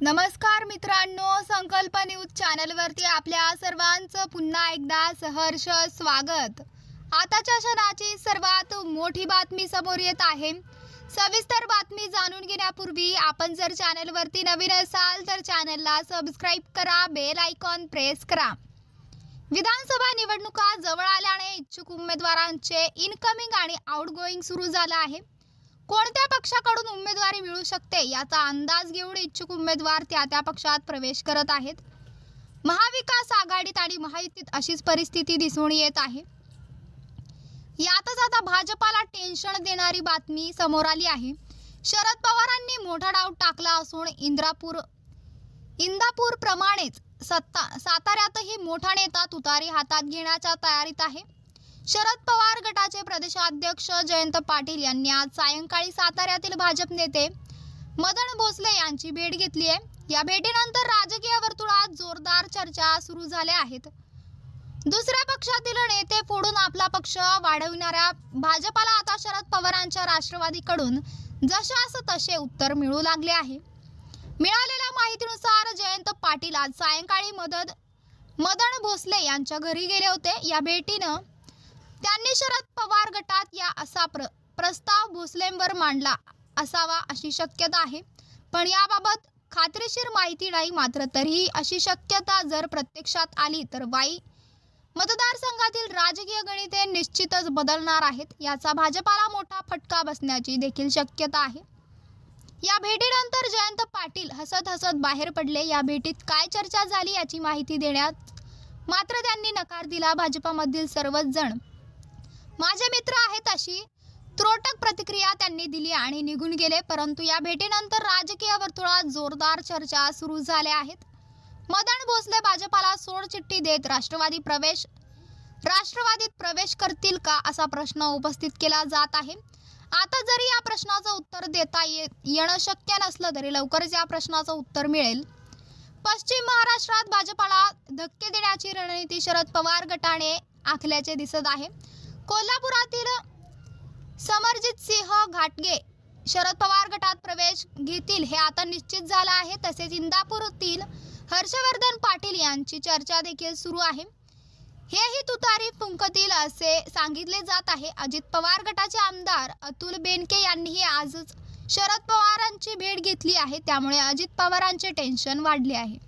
नमस्कार मित्रांनो संकल्प न्यूज चॅनलवरती आपल्या सर्वांचं पुन्हा एकदा सहर्ष स्वागत. आताच्या क्षणाची सर्वात मोठी बातमी समोर येत आहे. सविस्तर बातमी जाणून घेण्यापूर्वी आपण जर चॅनलवरती नवीन असाल तर चॅनलला सबस्क्राईब करा बेल आयकॉन प्रेस करा. विधानसभा निवडणुका जवळ आल्याने इच्छुक उमेदवारांचे इनकमिंग आणि आउटगोईंग सुरू झालं आहे. कोणत्या पक्षाकडून उमेदवारी मिळू शकते याचा अंदाज घेऊन इच्छुक उमेदवार त्या त्या पक्षात प्रवेश करत आहेत. महाविकास आघाडीत आणि महायुतीत अशीच परिस्थिती दिसून येत आहे. यातच आता भाजपाला टेन्शन देणारी बातमी समोर आली आहे. शरद पवारांनी मोठा डाव टाकला असून इंद्रापूर इंदापूर प्रमाणेच सत्ता साताऱ्यातही मोठा नेता तुतारी हातात घेण्याच्या तयारीत आहे. शरद पवार गटाचे प्रदेशाध्यक्ष जयंत पाटील यांनी आज सायंकाळी साताऱ्यातील भाजप नेते मदन भोसले यांची भेट घेतली आहे. या भेटीनंतर राजकीय वर्तुळात जोरदार चर्चा सुरू झाल्या आहेत. दुसऱ्या पक्षातील नेते फोडून आपला पक्ष वाढविणाऱ्या भाजपाला आता शरद पवारांच्या राष्ट्रवादीकडून जशास तसे उत्तर मिळू लागले आहे. मिळालेल्या माहितीनुसार जयंत पाटील आज सायंकाळी मदत मदन भोसले यांच्या घरी गेले होते. या भेटीनं त्यांनी शरद पवार गटात या असा प्र प्रस्ताव भोसलेंवर मांडला असावा अशी शक्यता आहे. पण याबाबत खात्रीशीर माहिती नाही मात्र तरीही अशी शक्यता जर प्रत्यक्षात आली तर वाई मतदारसंघातील राजकीय गणिते निश्चितच बदलणार आहेत. याचा भाजपाला मोठा फटका बसण्याची देखील शक्यता आहे. या भेटीनंतर जयंत पाटील हसत हसत बाहेर पडले. या भेटीत काय चर्चा झाली याची माहिती देण्यात मात्र त्यांनी नकार दिला. भाजपामधील सर्वच जण माझे मित्र आहेत अशी त्रोटक प्रतिक्रिया त्यांनी दिली आणि निघून गेले परंतु या भेटीनंतर राजकीय वर्तुळात जोरदार चर्चा सुरू झाल्या आहेत. मदन भोसले भाजपाला सोडचिठ्ठी देत राष्ट्रवादी प्रवेश राष्ट्रवादीत प्रवेश करतील का असा प्रश्न उपस्थित केला जात आहे. आता जरी या प्रश्नाचं उत्तर देता ये येणं शक्य नसलं तरी लवकरच या प्रश्नाचं उत्तर मिळेल. पश्चिम महाराष्ट्रात भाजपाला धक्के देण्याची रणनीती शरद पवार गटाने आखल्याचे दिसत आहे. कोल्हापुरातील समरजित सिंह घाटगे शरद पवार गटात प्रवेश घेतील हे आता निश्चित झालं आहे. तसेच इंदापूरतील हर्षवर्धन पाटील यांची चर्चा देखील सुरू आहे. हेही तुतारी फुंकतील असे सांगितले जात आहे. अजित पवार गटाचे आमदार अतुल बेनके यांनीही आजच शरद पवारांची भेट घेतली आहे. त्यामुळे अजित पवारांचे टेन्शन वाढले आहे.